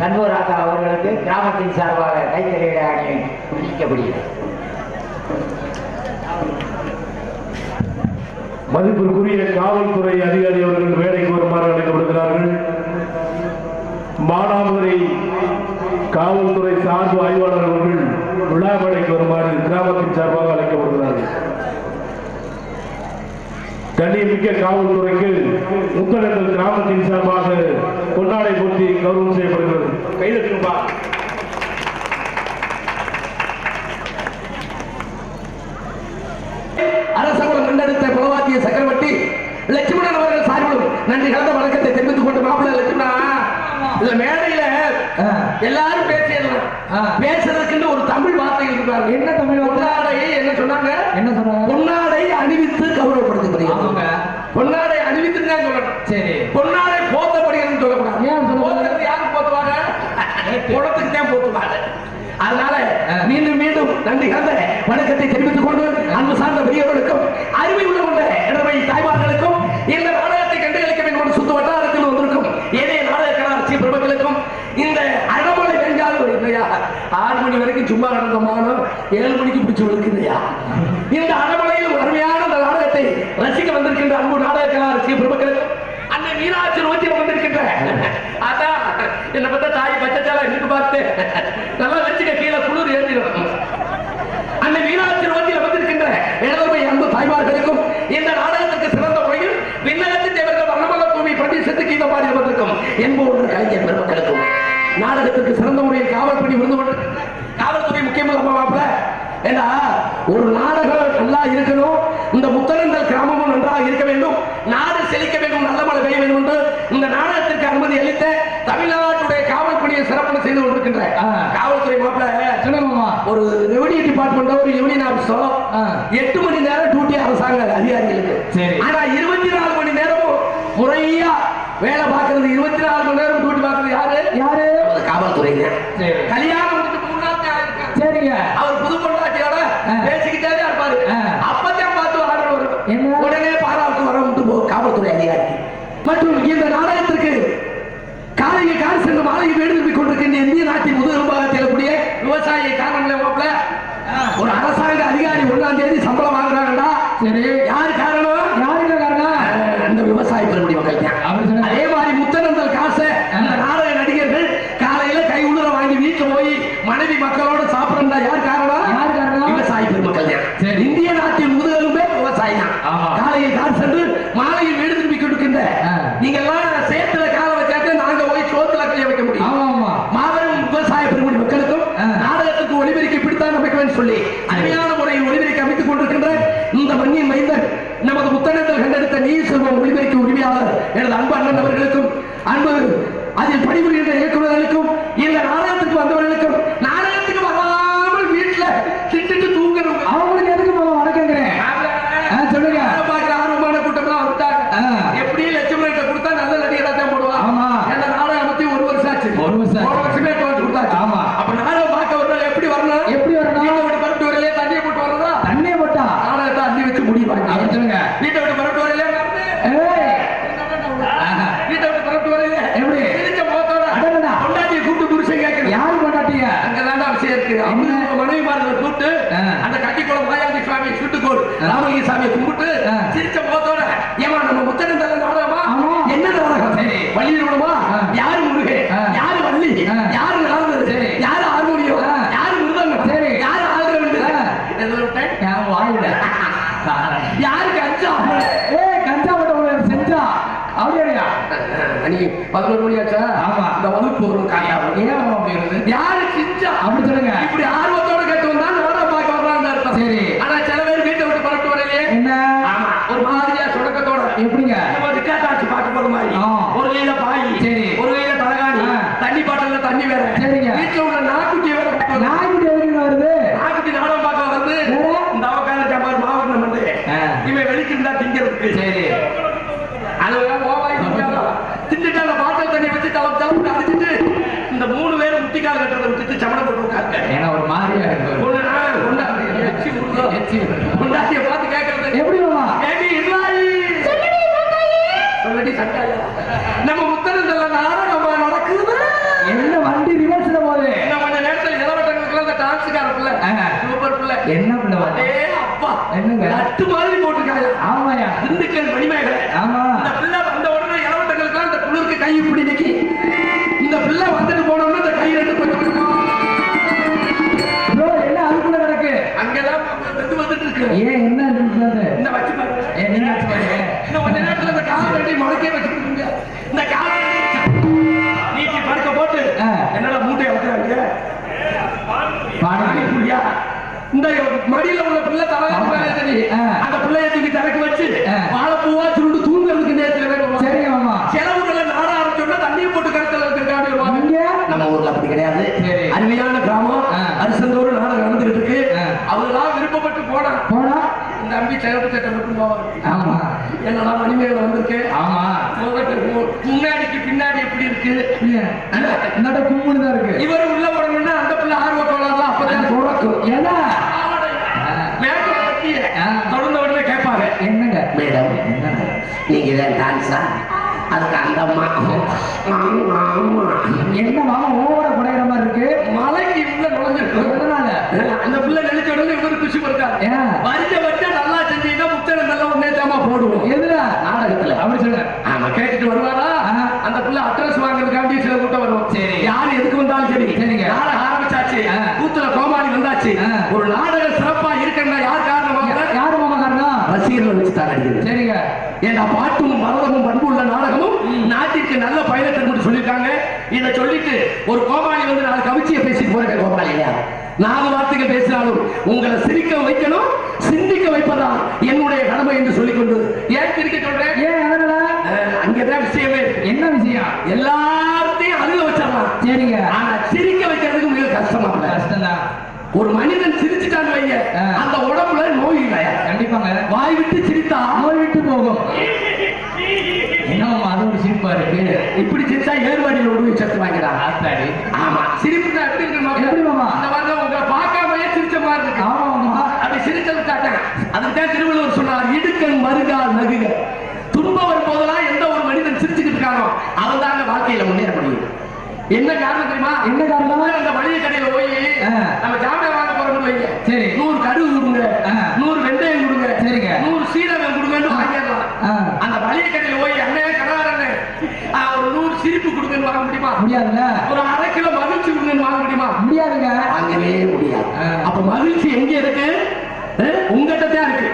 சண்முகராஜா அவர்களுக்கு கிராமத்தின் சார்பாக கைத்தறியிட அணியை குடிக்கப்படுகிறது மதிப்பிற்குரிய காவல்துறை அதிகாரி அவர்கள் வேலைக்கு வருமாறு அழைக்கப்படுகிறார்கள். மானாமதுரை காவல்துறை சார்பு ஆய்வாளர் அவர்கள் விழா வேலைக்கு வருமாறு கிராமத்தின் சார்பாக அழைக்கப்படுகிறார்கள். கண்ணியமிக்க காவல்துறைக்கு முத்தனங்கள் கிராமத்தின் சார்பாக கொண்டாடை போட்டி கௌரவம் செய்யப்படுகிறது. கைதட்டும்பா அரசகுலம் கண்டெடுத்த குலவாத்திய சக்கரவர்த்தி லட்சுமணன் அவர்கள் சார்பிலும் நன்றி கலந்த வணக்கத்தை தெரிவித்துக் கொண்டு மாப்பிள்ள லட்சுமணா. இந்த மேடையில எல்லாரும் பேசிடலாம். பேசுறதுக்குன்னு ஒரு தமிழ் வார்த்தை இருக்கிறாங்க என்ன தமிழ் பொன்னாடை என்ன சொன்னாங்க? என்ன சொன்னாங்க? பொன்னாடை அணிவித்து கௌரவப்படுத்தப்படுகிறது ஆமாங்க. பொன்னாடை அணிவித்துன்னு சொல்லணும். சரி. மீண்டும் வணக்கத்தை தெரிவித்துக் கொண்டு அன்பு சார்ந்த பெரியவர்களுக்கும் அறிவை உள்ள கொண்ட இடமை தாய்மார்களுக்கும் இந்த நாடகத்தை கண்டுகளிக்க வேண்டும் சுத்த வட்டாரத்தில் வந்திருக்கும் ஏனைய நாடக கலாச்சி பிரபங்களுக்கும் இந்த அடமலை வெஞ்சாலும் இல்லையா ஆறு மணி வரைக்கும் சும்மா நடந்த மானம் ஏழு மணிக்கு பிடிச்சு விழுக்குதையா? இந்த அடமலையில் அருமையான அந்த நாடகத்தை ரசிக்க வந்திருக்கின்ற அன்பு நாடக கலாச்சி பிரபங்களுக்கும் அண்ணன் மீனாட்சி நோக்கி வந்திருக்கின்ற அதான் என்ன பார்த்தா தாய் பச்சைச்சாலா இருக்கு பார்த்து நல்லா வச்சுக்க கீழே குளிர் ஏற்றிடும் அன்னை மீனாட்சி நோக்கில வந்திருக்கின்ற இளமை அன்பு தாய்மார்களுக்கும் இந்த நாடகத்துக்கு சிறந்த முறையில் விண்ணகத்து தேவர்கள் வண்ணமல பண்டி செத்து கீழ பாடி வந்திருக்கும் என்போன்று கலைஞர் பெருமக்களுக்கும் நாடகத்துக்கு சிறந்த முறையில் காவல் பணி விருந்து காவல்துறை மாப்பிள ஏண்டா ஒரு நாடகம் நல்லா இருக்கணும் இந்த முத்தரங்கள் கிராமமும் நன்றாக இருக்க வேண்டும் நாடு செழிக்க வேண்டும் நல்ல மழை பெய்ய வேண்டும் என்று இந்த நாடகத்திற்கு அனுமதி அளித்த தமிழ்நாட்டுடைய காவல் பணியை சிறப்பான செய்து கொண்டிருக்கின்ற. காவல்துறை மாப்பிள சொல்லுங்கம்மா ஒரு ரெவன்யூ டிபார்ட்மெண்ட் ஒரு யூனியன் ஆபீஸோ. எட்டு மணி நேரம் டியூட்டி அரசாங்க அதிகாரிகளுக்கு சரி. ஆனா இருபத்தி நாலு மணி நேரமும் முறையா வேலை பார்க்கறது இருபத்தி நாலு மணி நேரம் டியூட்டி பார்க்கறது யாரு யாரு நமது காவல்துறைங்க சரி. கல்யாணம் முடிச்சுட்டு மூணு நாள். சரிங்க. அவர் புது பொண்டாட்டியோட. பேசிக்கிட்டே இருப்பாரு. அப்பதான் பார்த்து ஆர்டர் வரும்? உடனே பாராவுக்கு வர விட்டு போ காவல்துறை அதிகாரி. மற்றும் இந்த நாடகத்திற்கு காலையில் கார் சென்று வீடு திரும்பிக் கொண்டிருக்கின்ற இந்திய நாட்டின் முதுகெலும்பாக தேடக்கூடிய விவசாயி காரணங்களே மாப்பிள. ஒரு அரசாங்க அதிகாரி ஒண்ணாம் தேதி சம்பளம் வாங்குறாங்கடா சரி. யாரு காரணம்? யாருங்க காரணம்? அந்த விவசாய பெருமுடி மக்கள் தான் அப்படி சொன்னா- அதே மாதிரி முத்தனந்தல் காசை அந்த நாடக நடிகர்கள் காலையில கை உள்ள வாங்கி வீட்டுல போய் மனைவி மக்களோட சாப்பிடுறா யார் காரணம் யார் காரணம்? விவசாய பெருமக்கள் தான் சரி. இந்திய நாட்டின் முதுகெலும்பே விவசாயி தான் ஆமா. காலையில் கார் சென்று மாலையில் வீடு திரும்பி கொடுக்கின்ற ஆ. நீங்க எல்லாம் சேத்துல கால வச்சாக்க நாங்க போய் சோத்துல கைய வைக்க முடியும் ஆமா ஆமா மாபெரும் விவசாய பெருமுடி மக்களுக்கும் ஆ. நாடகத்துக்கு ஒளிபெருக்கி இப்படித்தான் அமைக்க வேண்டும் சொல்லி அருமையான முறையில் ஒளிபெருக்கி அமைத்துக் கொண்டிருக்கின்ற இந்த மண்ணின் மைந்தன் நமது புத்தகத்தில் கண்டெடுத்த நீர் செல்வம் ஒளிபெருக்கி உரிமையாளர் எனது அன்பு அண்ணன் அவர்களுக்கும் அன்பு அதில் பணிபுரிகின்ற இயக்குநர்களுக்கும் இந்த நாடகத்துக்கு வந்தவர்களுக்கும் நாடகத்துக்கு வராமல் வீட்டுல திட்டுட்டு தூங்குறவங்க அவங்களுக்கு எதுக்கு மாமா வணக்கங்கிறேன் ஆ, சொல்லுங்க. பார்க்கிற ஆர்வமான கூட்டம்லாம் விட்டாங்க ஆ. எப்படி லட்சுமணன் கொடுத்தா நல்ல நடிகரா தான் போடுவான் ஆமா. இந்த நாடகம் அமைச்சு ஒரு வருஷம் ஆச்சு ஒரு வருஷம் ஆச்சு. ஒரு வருஷமே போட்டு கொடுத்தாச்சு ஆமா. அப்ப நாடகம் பார்க்க வரணும் எப்படி வரணும் எப்படி வரணும்? வீட்டை விட்டு பரப்பிட்டு வரலையே தண்ணியை போட்டு வரதா தண்ணியை போட்டா நாடகத்தை அள்ளி வச்சு முடிவாங்க அப்படி சொல்லுங்க வீட்டை விட்டு பரப்பிட்டு வரலையே ஏய் ஆஹா. வீட்டை விட்டு பரப்பிட்டு வரலையே எப்படி? சிரிச்ச முகத்தோட அடடடா. பொண்டாட்டியை கூப்பிட்டு புருஷன் கேட்கணும் யாரு கொண்டாட்டிய அங்கதான்டா விஷயம் இருக்கு அவங்க மனைவிமார்களை கூப்பிட்டு ஆ. அந்த கட்டிக்குளம் மாயாண்டி சுவாமி சுட்டுக்கோள் ராமலிங்க சாமியை கும்பிட்டு ஆ. சிரிச்ச முகத்தோட ஏமா நம்ம முத்தகன் தலை நாடகமா ஆமா. என்ன நாடகம் சரி. வள்ளி விடுமா ஆ. யாரு முருகே ஆ. யாரு வள்ளி ஆ. யாரு நடந்தது சரி. யாரு ஹார்மோனியம் ஆ. யாரு மிருதங்கம் சரி. யாரு ஆளுநர் ஆ. ஏதோ ஒரு time. என் வாயில யாருக்கு அஞ்சா ஏய் கஞ்சா மட்டும் செஞ்சா அப்படியா மணி பதினோரு மணி ஆச்சா ஆமா. இந்த வகுப்பு வரும் காட்டாவும் ஏன் மாமா அப்படி வருது யாரு செஞ்சா அப்படி சொல்லுங்க இப்படி ஆர்வத்தோட கேட்டு வந்தா நாடகம் பார்க்க வர்றான்னு அர்த்தம் சரி. ஆனா சில பேர் வீட்டை விட்டு பரப்பிட்டு வரலையே என்ன ஆமா ஒரு மாதிரியா சுடக்கத்தோட ரிக்காட்டாச்சு பாட்டு போற மாதிரி. ஒரு கையில பாய் சரி. ஒரு கையில தலகாணி. தண்ணி பாட்டில தண்ணி வேற சரிங்க. வீட்டுல உள்ள நாக்குட்டி வேற. நாய்க்குட்டி எதுக்கு வருது நாக்குட்டி நாடகம் பார்க்க வந்து வேற? இந்த அவக்கால ஜம்பார் மாவட்டம் ஆ. இவன் வெளிக்கு இருந்தா திங்கிறதுக்கு சரி அது ஓவாய் திண்டுட்டு அந்த பாட்டில் தண்ணி வச்சு அடிச்சுட்டு இந்த மூணு பேரும் முட்டிக்கால் கட்டுறதை விட்டுட்டு சமணம் போட்டு உட்காருங்க ஏன்னா ஒரு மாதிரியா பொண்ணு, கொண்டா- எச்சி முழுதோ. எச்சி. பொண்டாட்டியை பார்த்து கேட்கறது எப்படி மாமா ஏடி இல்லாயி. சொல்லடி சண்டாயா. நம்ம முத்தனந்தல்ல நாடகமா நடக்குது என்ன டான்ஸ்கார பிள்ளை ஆ. சூப்பர் பிள்ளை என்ன பிள்ளை வா? அடே அப்பா என்னங்க? நட்டு மாதிரி போட்டுருக்காங்க. ஆமாயா திண்டுக்கல் மணிமேகலை ஆமா. இந்த பிள்ளை வந்த உடனே இளவட்டங்களுக்குலாம் இந்த குளிருக்கு கை இப்படி நிக்கி. இந்த பிள்ளை வந்துட்டு போன உடனே இந்த கை கொஞ்சமா ப்ரோ என்ன அதுக்குள்ள கிடக்கு? அங்கதான் வந்து வந்துட்டு இருக்கு. ஏன் என்ன தரக்கு வச்சு. வாழைப்பூவா சுருண்டு தூங்குறதுக்கு நேரத்துல வேணும் சரிங்க மாமா செலவுகளை நாட ஆரம்பிச்சோம்னா தண்ணியை போட்டு கருத்துல இருக்கிறாங்க நம்ம ஊர்ல அப்படி கிடையாது. அருமையான கிராமம். ஆ. அரிசந்தோறு நாடகம் நடந்துகிட்டு இருக்கு ஆ. அவங்களாம் விருப்பப்பட்டு போனா. போனா? இந்த அம்பி சிறப்பு சட்டை மட்டும் ஆமா. என்னடா மணிமேகலை வந்திருக்கு? ஆமா. முன்னாடிக்கு பின்னாடி எப்படி இருக்கு? என்னோட கும்புன்னு தான் இருக்கு. இவர் உள்ள வரணும்னா அந்த பிள்ளை ஆர்வத்தோடலாம் அப்பதான். துறக்கும் ஏன்னா? மேற்கொள்ள என்னங்க? மேடம் என்னங்க? நீங்க தான் டான்ஸா அதுக்கு அந்த அம்மா. ஆமா. ஆமா. என்ன மாமா ஓவர குடையிற மாதிரி இருக்கு? மலைக்கு உள்ள நுழைஞ்சிருக்கு எதனால அந்த பிள்ளை நினைச்ச உடனே இவரு குஷி படுத்தாரு ஏன்? வரிச்ச வச்சா நல்லா செஞ்சீங்கன்னா முத்தனை நல்லா உன்னேத்தாமா போடுவோம் எதுல நாடகத்துல அப்படி சொல்ல ஆமா கேட்டுட்டு வருவாரா ஆ. அந்த பிள்ளை அட்ரஸ் வாங்குறதுக்காண்டி சில கூட்டம் வரும் சரி. யார் எதுக்கு வந்தாலும் சரி சரிங்க. நாடகம் ஆரம்பிச்சாச்சு ஆ. கூத்துல கோமாளி வந்தாச்சு ஆ. ஒரு நாடகம் சிறப்பா இருக்குன்னா யார் காரணமாக யாரு மாமா காரணம் ரசிகர்கள் வச்சு தான் நடிக்கிறது சரிங்க ஏன்னா பாட்டும் பரதமும் பண்புள்ள நாடகமும் நாட்டிற்கு நல்ல பயணத்தை மட்டும் சொல்லியிருக்காங்க இதை சொல்லிட்டு ஒரு கோமாளி வந்து நாலு கவிச்சியை பேசிட்டு போறேன் கோமாளி இல்லையா? நாலு வார்த்தைகள் பேசினாலும் உங்களை சிரிக்க வைக்கணும் சிந்திக்க வைப்பதா என்னுடைய கடமை என்று சொல்லிக்கொண்டு. ஏன் சிரிக்க சொல்றேன்? ஏன் அங்கதான் விஷயமே. என்ன விஷயம்? எல்லாத்தையும் அழுக வச்சிடலாம். சரிங்க. ஆனா சிரிக்க வைக்கிறதுக்கு மிக கஷ்டமா இல்ல. கஷ்டம்தான். ஒரு மனிதன் சிரிச்சுட்டான்னு வைங்க ஆ. அந்த உடம்புல நோய் இல்லை கண்டிப்பாங்க வாய் விட்டு சிரித்தா நோய் விட்டு போகும் என்ன மாமா அது ஒரு சிரிப்பா இருக்கு இப்படி சிரிச்சா ஏர்வாடியில் விடுவி சத்து வாங்கிறான் ஆத்தாடி. ஆமா. சிரிப்பு தான் எப்படி இருக்கு மாப்பிள்ளை? எப்படி மாமா? இந்த மாதிரி தான் உங்களை பார்க்காமயே சிரிச்ச மாதிரி இருக்கு? ஆமா அப்படி சிரிச்சது காட்டேன் அதுக்கு தான் திருவள்ளுவர் சொன்னார் இடுக்கண் மருகால் நகுக. துன்பம் வரும்போதெல்லாம் எந்த ஒரு மனிதன் சிரிச்சுக்கிட்டு இருக்கானோ அவன் தாங்க வாழ்க்கையில முன்னேற முடியும். என்ன காரணம் தெரியுமா? என்ன காரணம்? அந்த மளிகை கடையில போய். நம்ம ஜாமான் வாங்க போறோம்னு வைங்க. சரி. நூறு கடுகு கொடுங்க ஆ. நூறு வெந்தயம் கொடுங்க சரிங்க. நூறு சீரகம் கொடுங்கன்னு வாங்கிடலாம் ஆ. அந்த மளிகை கடையில போய் அண்ணே கடாரண்ணே ஒரு நூறு வாங்க முடியுமா? முடியாதுல்ல? ஒரு அரை கிலோ மகிழ்ச்சி கொடுங்கன்னு வாங்க முடியுமா? முடியாதுங்க. வாங்கவே முடியாது. அப்ப மகிழ்ச்சி எங்க இருக்கு? உங்ககிட்ட தான் இருக்கு.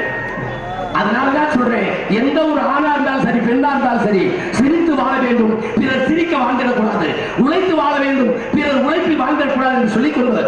அதனாலதான் சொல்றேன் எந்த ஒரு ஆணா இருந்தாலும் சரி பெண்ணா இருந்தாலும் சரி சிரித்து வாழ வேண்டும். பிறர் சிரிக்க வாழ்ந்துடக்கூடாது. உழைத்து வாழ வேண்டும். பிறர் உழைப்பில் வாழ்ந்துடக்கூடாது என்று சொல்லிக் கொள்வது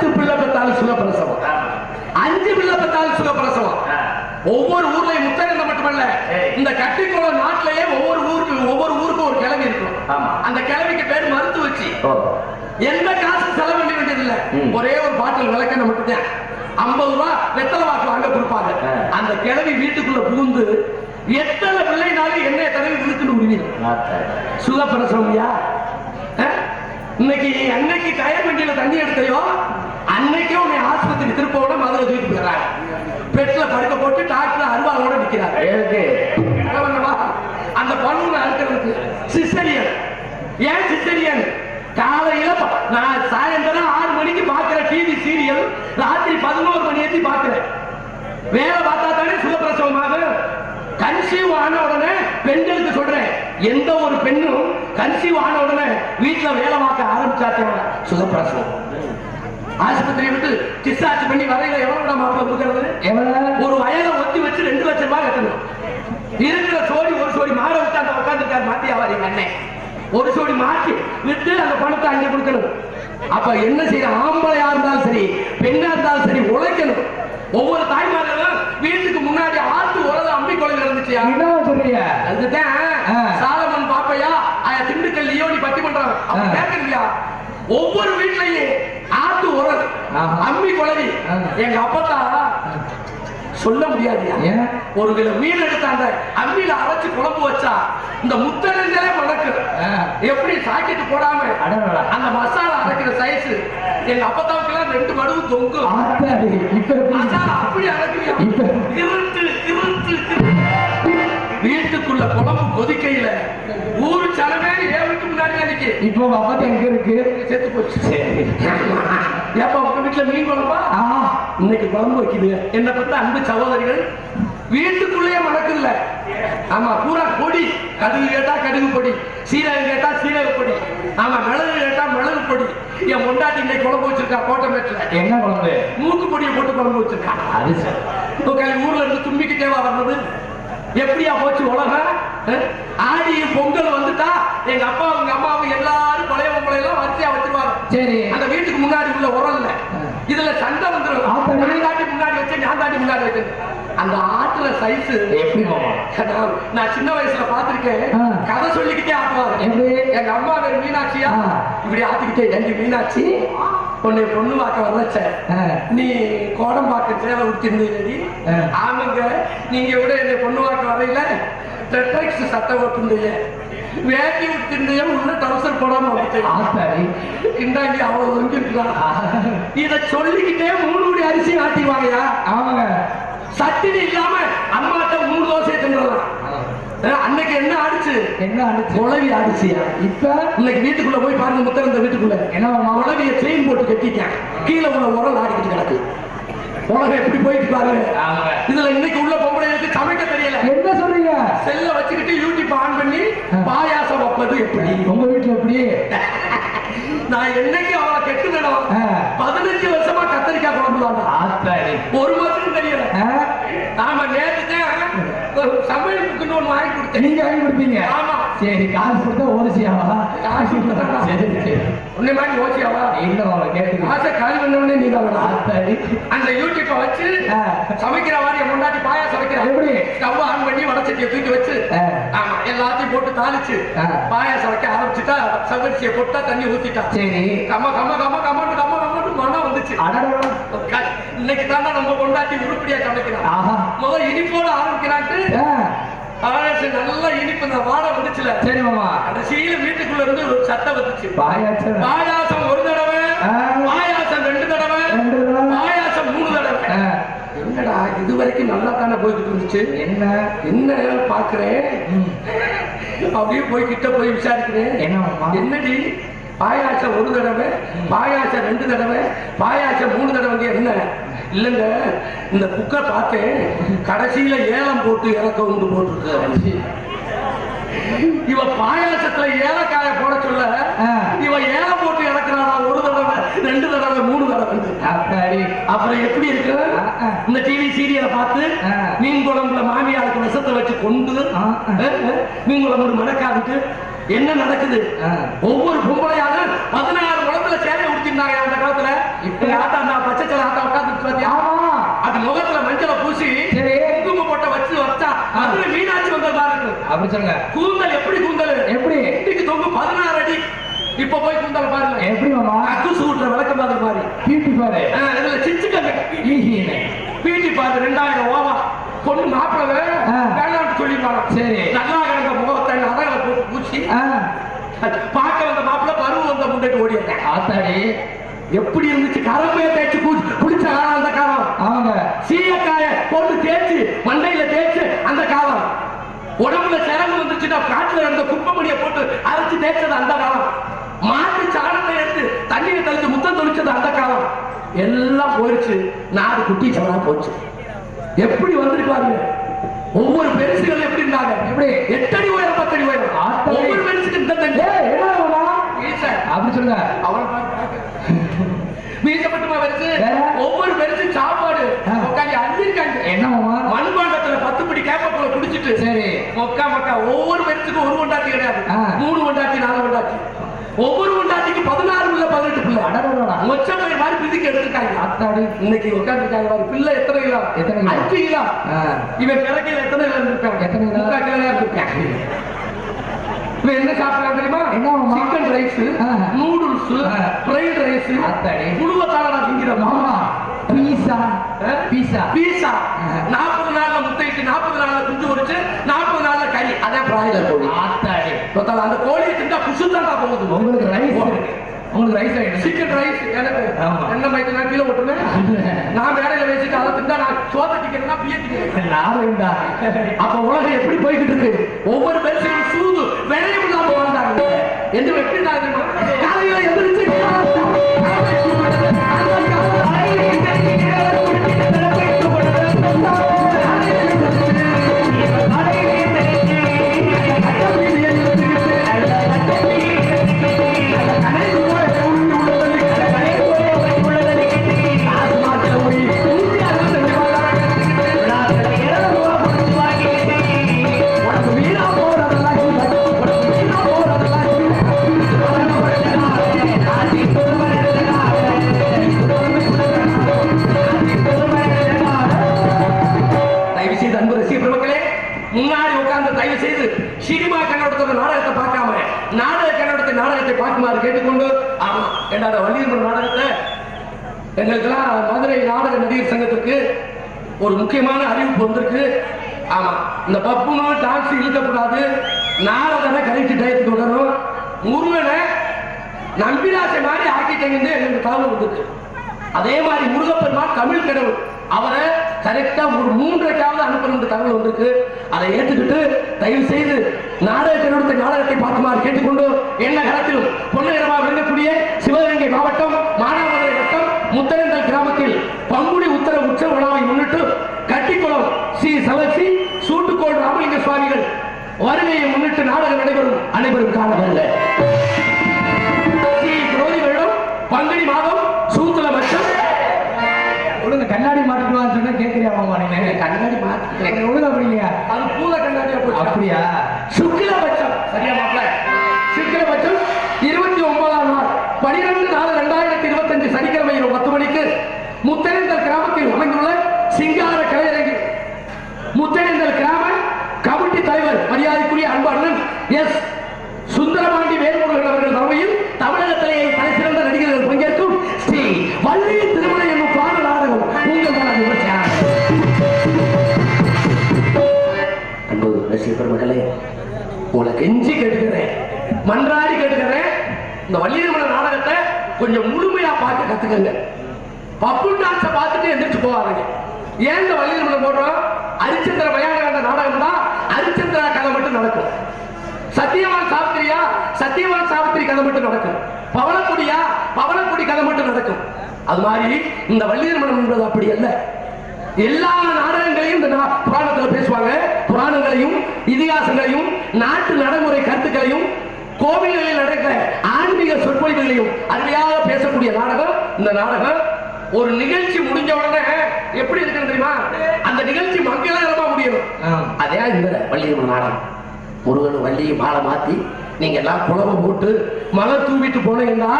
பெற்றால் சுகப்பிரசவம் அஞ்சு பிள்ளை பெற்றால் சுகப்பிரசவம் ஒவ்வொரு ஊர்லயும் முத்தரங்க மட்டுமல்ல. இந்த கட்டிக்கோள நாட்டிலேயே ஒவ்வொரு ஊருக்கு ஒவ்வொரு ஊருக்கும் ஒரு கிழவி இருக்கும். ஆமா. அந்த கிழவிக்கு பேர் மருத்துவ வச்சு எந்த காசு செலவு பண்ண வேண்டியதில்ல. ஒரே ஒரு பாட்டில் விளக்கெண்ண மட்டும்தான். ஐம்பது ரூபா வெத்தலை வாக்கு வாங்க கொடுப்பாங்க. அந்த கிழவி வீட்டுக்குள்ள புகுந்து எத்தனை பிள்ளைனாலும் எண்ணெய் தடவி உருவிடும். ஆத்தாடி. சுகப்பிரசவம்யா? இன்னைக்கு அன்னைக்கு கயர் வண்டியில தண்ணி எடுத்தையோ? அன்னைக்கே உன்னை ஆஸ்பத்திரி திருப்பவோட மதுரை தூக்கிட்டு போயிடுறாங்க. பெட்ல படுக்க போட்டு டாக்டர் அருவாளோட நிக்கிறாங்க? அந்த பலூன் அறுக்கிறதுக்கு சிசரியன். ஏன் சிசரியன்? காலையில நான் சாயந்தரம் ஆறு மணிக்கு பாக்குற டிவி சீரியல் ராத்திரி பதினோரு மணி ஏத்தி பாக்குறேன் வேலை பார்த்தா தானே சுகப்பிரசவமாக? கன்சீவ் ஆன உடனே பெண்களுக்கு சொல்றேன். எந்த ஒரு பெண்ணும் கன்சீவ் ஆன உடனே வீட்டுல வேலை பார்க்க ஆரம்பிச்சாத்தோட சுகப்பிரசவம். ஆஸ்பத்திரி விட்டு டிஸ்சார்ஜ் பண்ணி வரையில எவ்வளவு மாப்பிள்ள கொடுக்கறது? ஒரு வயலை ஒத்தி வச்சு ரெண்டு லட்சம் ரூபாய் கட்டணும். இருக்கிற சோடி ஒரு சோடி மாற விட்டு அந்த உட்காந்துருக்காரு மாத்தியாவாரி எங்க அண்ணன். ஒரு சோடி மாற்றி விட்டு அந்த பணத்தை அங்கே கொடுக்கணும். அப்ப என்ன செய்யற? ஆம்பளையா இருந்தாலும் சரி பெண்ணா இருந்தாலும் சரி உழைக்கணும். ஒவ்வொரு தாய்மார்களும் வீட்டுக்கு முன்னாடி ஆட்டு உரல அம்பி குழந்தை இருந்துச்சியா? சொல்றீங்க? அதுதான். சாலமன் பாப்பையா திண்டுக்கல்லையோ நீ பத்தி பண்றாங்க அப்ப ஆ. கேட்கலையா ஒவ்வொரு வீட்லயும் ஆட்டு உரல். அம்மி குழவி. எங்க அப்பத்தா சொல்ல முடியாதுயா ஏன்? ஒரு கிலோ மீன் எடுத்து அந்த அம்மியில அரைச்சு குழம்பு வச்சா இந்த முத்தரஞ்சலே மணக்கு. எப்படி சாக்கெட்டு போடாம. அந்த மசாலா அரைக்கிற சைஸ் எங்க அப்பத்தாவுக்கெல்லாம் ரெண்டு மடுவு எப்படி மசாலா அப்படி அரைக்கிறியா கிருட்டு கிருட்டு. வீட்டுக்குள்ள குழம்பு கொதிக்கையில ஊரு ஏன் வீட்டு முன்னாடி அன்னைக்கு இப்போ உங்க அப்பா எங்க இருக்கு? செத்து போச்சு. ஏப்பா உங்க வீட்டுல மீன் குழம்பா? ஆ. இன்னைக்கு குழம்பு வைக்குது. என்ன பத்த அன்பு சகோதரிகள் வீட்டுக்குள்ளேயே மணக்குதுல. ஆமா பூரா பொடி. கடுகு கேட்டா கடுகு பொடி. சீரகம் கேட்டா சீரக பொடி. ஆமா மிளகு கேட்டா மிளகு பொடி. என் பொண்டாட்டி இன்னைக்கு குழம்பு வச்சிருக்கா கோட்டமேட்டுல என்ன குழம்பு? மூக்கு பொடியை போட்டு குழம்பு வச்சிருக்கா. அது சரி. ஊர்ல இருந்து தும்பிக்கிட்டேவா வர்றது? எப்படியா போச்சு உலகம்? ஆடி பொங்கல் வந்துட்டா எங்க அப்பா அவங்க அம்மாவும் எல்லாரும் பழைய பொங்கலை எல்லாம் வரிசையா வச்சிருவாங்க. சரி. அந்த வீட்டுக்கு முன்னாடி உள்ள உரல்ல இதுல சண்டை வந்துடும் தாண்டி முன்னாடி வச்சேன் நான் தாண்டி முன்னாடி வச்சேன் அந்த ஆட்டுல சைஸ் எப்படி நான் சின்ன வயசுல பாத்திருக்கேன். கதை சொல்லிக்கிட்டே ஆட்டுவாங்க? எங்க அம்மா பேர் மீனாட்சியா. இப்படி ஆத்திக்கிட்டே ஏண்டி மீனாட்சி? உன்னை பொண்ணு பார்க்க வரச்ச ஆ. நீ கோடம்பாக்க சேலை ஊத்திருந்தீங்கடி ஆ. ஆமாங்க நீங்க விட என்னை பொண்ணு பார்க்க வரையில டெட்ரெக்ஸ் சட்டை ஓட்டுந்தீங்க வேட்டி ஊத்திருந்தீங்க உள்ள டவுசர் போடாம இந்தாண்டி அவ்வளவு வந்துருக்கலாம் இத சொல்லிக்கிட்டே மூணு குடி அரிசி ஆட்டிடுவாங்கயா ஆமாங்க. சட்டினி இல்லாம அம்மாட்ட மூணு தோசை தின்றலாம். அன்னைக்கு என்ன ஆடிச்சு? என்ன அடிச்சு குழவி ஆடிச்சியா? இப்ப? இன்னைக்கு வீட்டுக்குள்ள போய் பாருங்க முத்தர் இந்த வீட்டுக்குள்ள. என்ன? குழவிய செயின் போட்டு கட்டிட்டேன். கீழே உள்ள உரல் ஆடிக்கிட்டு கிடக்கு. உலகம் எப்படி போயிட்டு பாருங்க. இதுல இன்னைக்கு உள்ள பொம்பளைகளுக்கு சமைக்க தெரியல. என்ன சொல்றீங்க? செல்ல வச்சுக்கிட்டு யூடியூப் ஆன் பண்ணி. பாயாசம் வைப்பது எப்படி? உங்க வீட்டுல எப்படி? நான் என்னைக்கு அவளை கெட்டு நடம். பதினஞ்சு வருஷமா கத்தரிக்காய் குழம்பு தான் ஆத்தாடி. ஒரு மாசம் தெரியல? நாம நேத்து ஒரு சமையல் புக்குன்னு ஒண்ணு வாங்கி கொடுத்தேன் நீங்க வாங்கி கொடுப்பீங்க ஆமா. சரி காசு கொடுத்தா ஓசியாவா காசு கொடுத்தா. சரி சரி உன்னை மாதிரி யோசியாவா இல்ல மாமா கேட்டுக்க ஆசை காலி பண்ணவனே நீ தான் ஆத்தாடி அந்த யூடியூப்ப வச்சு. சமைக்கிற மாதிரி முன்னாடி பாயாசம் வைக்கிறான் எப்படி? ஸ்டவ் ஆன் பண்ணி வடச்சட்டியை தூக்கி வச்சு. ஆமா எல்லாத்தையும் போட்டு தாளிச்சு ஆ. பாயாசம் வைக்க ஆரம்பிச்சுட்டா சவரிசியை போட்டா தண்ணி ஊத்திட்டா சரி கம்ம கம்ம கம்ம கம்மட்டு கம்ம கம்மட்டு மனம் வந்துச்சு இன்னைக்கு தானே நம்ம கொண்டாட்டி உருப்படியா சமைக்கிறான் ஆஹா முதல் இனிப்போட ஆரம்பிக்கிறான்ட்டு நல்லா இனிப்பு இந்த வாடை வந்துச்சுல சரி மாமா கடைசியில வீட்டுக்குள்ள இருந்து ஒரு சத்தம் வந்துச்சு பாயாசம் ஒரு தடவை. பாயாசம் ரெண்டு தடவை ரெண்டு தடவை. பாயாசம் மூணு தடவை என்னடா இது வரைக்கும் நல்லா தானே போய்கிட்டு இருந்துச்சு என்ன என்ன பாக்குறேன் அப்படியே போய் கிட்ட போய் விசாரிக்கிறேன்? என்னடி பாயாசம் ஒரு தடவை பாயாசம் ரெண்டு தடவை பாயாசம் மூணு தடவைங்க என்ன? இல்லைங்க இந்த குக்கர் பார்த்தேன் கடைசியில ஏலம் போட்டு இறக்க உண்டு போட்டிருக்கு இவ பாயாசத்துல ஏலக்காய போட சொல்ல. இவ ஏலம் போட்டு இறக்குறாளா ஒரு தடவை ரெண்டு தடவை மூணு தடவை அப்புறம் எப்படி இருக்கு. இந்த டிவி சீரியலை பார்த்து. மீன் குழம்புல மாமியாருக்கு விஷத்தை வச்சு கொண்டு மீன் குழம்பு மணக்காதுட்டு என்ன நடக்குது? ஒவ்வொரு பொம்பளையாக பதினாறு குளத்துல சேலை உடுத்திருந்தாங்க அந்த காலத்துல. இப்ப ஆட்டா நான் பச்சை ஆட்டா உட்காந்து அது முகத்துல மஞ்சள பூசி குங்குமம் போட்ட வச்சு வச்சா அதுல மீனாட்சி வந்த இருக்கு. அப்படி சொல்லுங்க. கூந்தல் எப்படி கூந்தல்? எப்படி? எட்டுக்கு தொங்கு பதினாறு அடி. இப்ப போய் கூந்தல் பாருங்க. எப்படி அக்குசு விட்டுற விளக்க மாதிரி பாரு. பீட்டி பாரு. இதுல சிச்சுக்கங்க. பீட்டி பாரு ரெண்டாயிரம் ஓவா. பொண்ணு மாப்பிள வேணாம்னு சொல்லிருந்தாங்க சரி. நல்லா கிடக்க. நரகளை போட்டு பூச்சி பார்க்க வந்த மாப்பிள்ள பருவம் வந்த முண்டைக்கு ஓடிட்டேன் ஆத்தாடி. எப்படி இருந்துச்சு? கரப்பைய தேய்ச்சி குடி- குளிச்ச காலம் அந்த காலம் ஆமாங்க. சீயக்காய போட்டு தேய்ச்சு மண்டையில தேய்ச்சு அந்த காலம் உடம்புல சிறங்கு வந்துச்சுன்னா காட்டுல இருந்த குப்பமணியை போட்டு அரைச்சு தேய்ச்சது அந்த காலம் மாட்டு சாணத்தை எடுத்து தண்ணியை தெளிச்சு முத்தம் தொளிச்சது அந்த காலம் எல்லாம் போயிடுச்சு நாடு குட்டி சவரா போச்சு. எப்படி வந்திருக்காங்க ஒவ்வொரு பெருசுகள் எப்படி இருந்தாங்க? எப்படி? எட்டடி உயரம் பத்தடி உயரம். ஒவ்வொரு பெருசுக்கு இந்த தண்ணி. அப்படி சொல்லுங்க. அவனை பார்த்து வீசப்பட்டுமா பெருசு? ஒவ்வொரு பெருசு சாப்பாடு. உட்காந்து அள்ளிருக்காங்க என்ன மாமா? மண்பாண்டத்துல பத்து படி கேப்பக்குள்ள குடிச்சிட்டு. சரி. மொக்கா மக்கா. ஒவ்வொரு பெருசுக்கும் ஒரு கொண்டாட்டி கிடையாது. மூணு கொண்டாட்டி நாலு கொண்டாட்டி ஒவ்வொரு கொண்டாட்டிக்கு பதினாறு பிள்ளை பதினெட்டு பிள்ளை பயிர் மாதிரி பிதிக்கு எடுத்துருக்காங்க ஆத்தாடி இன்னைக்கு உட்காந்துருக்காங்க பாரு பிள்ளை எத்தனை கிலோ எத்தனை? அஞ்சு கிலோ. இவன் பிறக்கையில எத்தனை கிலோ இருந்திருப்பாங்க எத்தனை கிலோ? முக்கால் கிலோ தான் இருந்திருப்பாங்க இவன் என்ன சாப்பிடுறான் தெரியுமா என்ன? Chicken rice. Noodles. Fried rice ஆத்தாடி. குடும்பத்தால நான் திங்கிறேன் மாமா பீஸா ஆ? பீஸா பீஸா. நாற்பது நாள்ல முட்டையிட்டு நாற்பது நாள்ல குஞ்சு பொரிச்சு நாற்பது நாள்ல கறி அதான் பிராய்லர் கோழி. ஆத்தாடி. தொத்தால அந்த கோழியை திண்டா குசு தாண்டா போகுது. உங்களுக்கு ரைஸ் உங்களுக்கு ரைஸ் வேணும். சிக்கன் ரைஸ் எனக்கு. என்ன மைத்து நான் கீழே விட்டுருவேன் நான் மேடையில வச்சுட்டு அதை திண்டா நான் சோத்த டிக்கெட்னா பிய டிக்கெட் நாருண்டா அப்ப உலகம் எப்படி போய்கிட்டு இருக்கு? ஒவ்வொரு பேருக்கும் சூது விளையும் இல்லாம வாழ்ந்தாங்க. என்று எப்படி நான் இந்த பப்புனும் டாக்ஸி இழுக்கக்கூடாது. நாடகத்தை கரெக்ட் டயத்துக்கு விடணும். முருகனை நம்பிராசை மாதிரி ஆக்கிட்டேங்கன்னு எங்களுக்கு தகவல் வந்திருக்கு அதே மாதிரி முருகப்பெருமான் தமிழ் கடவுள். அவரை கரெக்டா ஒரு மூன்றைக்காவது அனுப்பணும் தகவல் வந்திருக்கு. அதை ஏற்றுக்கிட்டு தயவு செய்து நாடக கருடத்தை நாடகத்தை பார்க்குமாறு கேட்டுக்கொண்டு என்ன காலத்திலும் பொன்னகரமாக விளங்கக்கூடிய சிவகங்கை மாவட்டம் மானாமதுரை வட்டம் முத்தரந்தல் கிராமத்தில் பங்குனி உத்தர உற்சவ விழாவை முன்னிட்டு கட்டிக்குளம் ஸ்ரீ சலசி சூட்டு சூட்டுக்கோள் ராமலிங்க சுவாமிகள் வருகையை முன்னிட்டு நாடகம் நடைபெறும் அனைவரும் காண பங்குனி மாதம் சூத்துல வருஷம். ஒழுங்க கண்ணாடி மாட்டிக்குவான்னு சொன்னா கேட்கறியா மாமா நீங்க கண்ணாடி மாத்தி ஒழுங்கா அப்படிங்க அது பூல கண்ணாடியா போச்சு. அப்படியா? சுக்கிலபட்சம். சரியா மாப்பிள? எஸ். சுந்தரபாண்டி வேல்முருகன் அவர்கள் தலைமையில் தமிழகத்திலேயே தலை சிறந்த நடிகர்கள் பங்கேற்கும் ஸ்ரீ வள்ளி திருமண என்னும் பாட நாடகம் உங்கள் மன விமர்சனம். அன்பு ரசிக உங்களை கெஞ்சி கேட்டுக்கிறேன் மன்றாடி கேட்டுக்கிறேன். இந்த வள்ளியம்மன நாடகத்தை கொஞ்சம் முழுமையா பார்க்க கத்துக்கங்க. பப்பு டான்ஸை பார்த்துட்டு எந்திரிச்சு போவாங்க ஏன் இந்த வள்ளியம்மனை போடுறோம்? ஹரிச்சந்திர மயான நாடகம் தான் ஹரிச்சந்திரா கதை மட்டும் நடக்கும். சத்தியவான் சாவித்திரியா? சத்தியவான் சாவித்திரி கதை மட்டும் நடக்கும். பவளக்குடியா? பவளக்குடி கதை மட்டும் நடக்கும். அது மாதிரி இந்த வள்ளியம்மனம் என்பது அப்படி அல்ல. எல்லா நாடகங்களையும் இந்த புராணத்துல பேசுவாங்க. புராணங்களையும் இதிகாசங்களையும் நாட்டு நடைமுறை கருத்துக்களையும் கோவில்களில் நடக்கிற ஆன்மீக சொற்பொழிவுகளையும் அருமையாக பேசக்கூடிய நாடகம் இந்த நாடகம். ஒரு நிகழ்ச்சி முடிஞ்ச உடனே எப்படி இருக்குன்னு தெரியுமா? அந்த நிகழ்ச்சி மங்களகரமா முடியணும். அதே இந்த வள்ளியம்மன் நாடகம். முருகன் வள்ளியை மாலை மாத்தி நீங்க எல்லாம் குழம்பு போட்டு மலை தூவிட்டு போனீங்கன்னா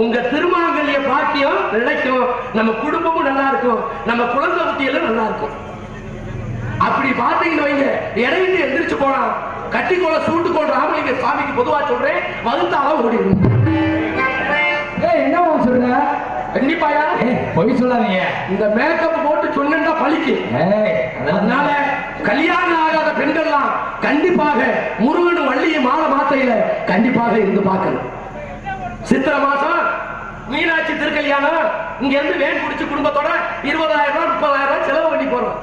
உங்க திருமணங்கள்ய பாக்கியம் நிலைக்கும். நம்ம குடும்பமும் நல்லா இருக்கும். நம்ம குழந்தை குட்டியெல்லாம் நல்லா இருக்கும். அப்படி பார்த்தீங்கன்னு வைங்க இடையிட்டு எந்திரிச்சு போனான் கட்டிக்கோல சூட்டுக்கோள் ராமலிங்க சுவாமிக்கு பொதுவா சொல்றேன் வகுத்தாலும் ஓடிடும். என்ன சொல்ற? கண்டிப்பாயா? பொய் சொல்லாதீங்க. இந்த மேக்கப் போட்டு சொன்னா பழிக்கு. அதனால கல்யாணம் ஆகாத பெண்கள்லாம் கண்டிப்பாக முருகன் வள்ளியை மாலை மாத்தையில கண்டிப்பாக இருந்து பார்க்கணும். சித்திரை மாசம் மீனாட்சி திருக்கல்யாணம் இங்க இருந்து வேன் குடிச்சு குடும்பத்தோட இருபதாயிரம் ரூபாய் முப்பதாயிரம் ரூபாய் செலவு பண்ணி போறோம்.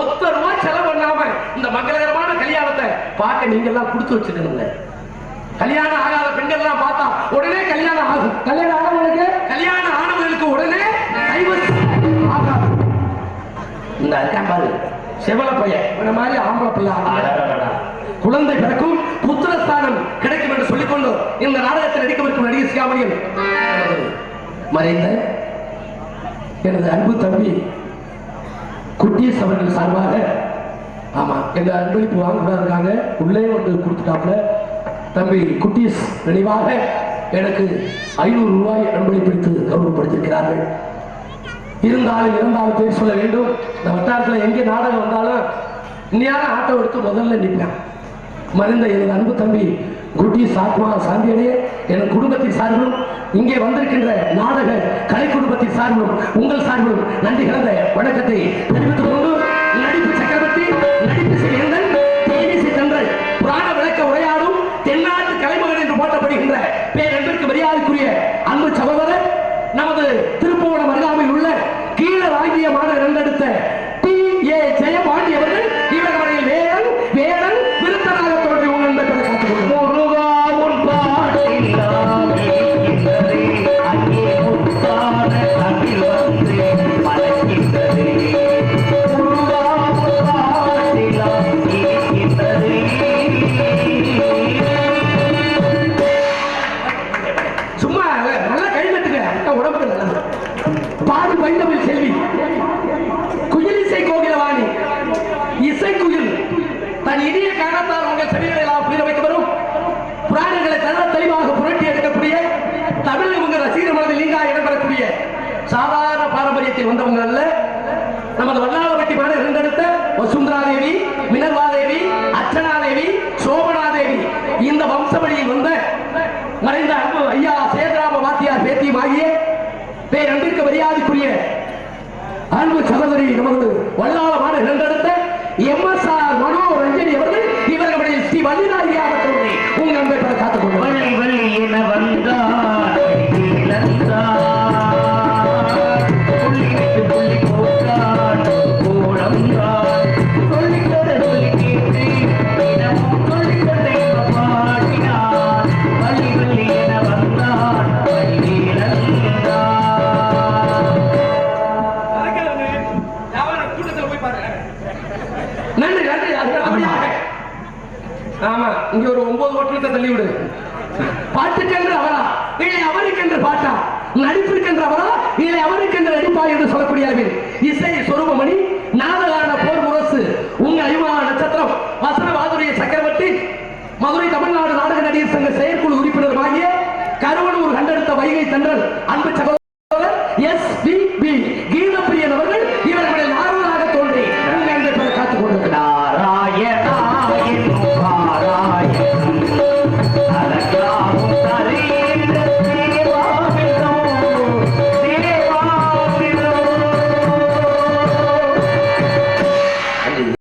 ஒத்த ரூபாய் செலவு பண்ணாம இந்த மங்களகரமான கல்யாணத்தை பார்க்க நீங்க எல்லாம் கொடுத்து வச்சிருக்கணுங்க. கல்யாணம் ஆகாத பெண்கள் எல்லாம் பார்த்தா உடனே கல்யாணம் ஆகும். கல்யாணம் ஆனவங்களுக்கு கல்யாணம் ஆனவர்களுக்கு உடனே டைவர்ஸ் ஆகாது இந்த இருக்கான் பாரு செவல பையன் இந்த மாதிரி ஆம்பளை பிள்ளை ஆகல. குழந்தை பிறக்கும் புத்திரஸ்தானம் கிடைக்கும் என்று சொல்லிக்கொண்டு இந்த நாடகத்தில் நடிக்கவிருக்கும் சியாமணியன். மறைந்த எனது அன்பு தம்பி குட்டீஸ் அவர்கள் சார்பாக ஆமா எங்க அன்பளிப்பு வாங்க இருக்காங்க. உள்ளே வந்து கொடுத்துட்டாப்ல தம்பி குட்டீஸ் நினைவாக எனக்கு ஐநூறு ரூபாய் அன்பளிப்பிடித்து கௌரவப்படுத்தியிருக்கிறார்கள். இருந்தாலும் இருந்தாலும் பேர் சொல்ல வேண்டும். இந்த வட்டாரத்தில் எங்கே நாடகம் வந்தாலும் இன்னையான ஆட்டோ எடுத்து முதல்ல நிற்பேன். மறைந்த எனது அன்பு தம்பி குட்டி சாத்மா சாந்தியனே எனது குடும்பத்தின் சார்பிலும் இங்கே வந்திருக்கின்ற நாடக கலை குடும்பத்தின் சார்பிலும் உங்கள் சார்பிலும் நன்றி கலந்த வணக்கத்தை தெரிவித்துக் கொண்டு நடிப்பு சக்கரவர்த்தி நடிப்பு செய்ய சாதாரண பாரம்பரியத்தில் வந்தவங்க அல்ல. நமது வல்லாளப்பட்டி மாடு இருந்தெடுத்த அர்ச்சனா மினர்வாதேவி சோபனா தேவி இந்த வம்சவழியில் வந்த மறைந்த அன்பு ஐயா சேதராம வாத்தியார் பேத்தியும் ஆகிய பேரன்பிற்கு மரியாதைக்குரிய அன்பு சொல்லிவிடு. பாட்டுக்கென்று அவரா இல்லை அவருக்கென்று பாட்டா? நடிப்பிற்கென்று அவரா இல்லை அவருக்கென்று நடிப்பா என்று சொல்லக்கூடிய அளவில்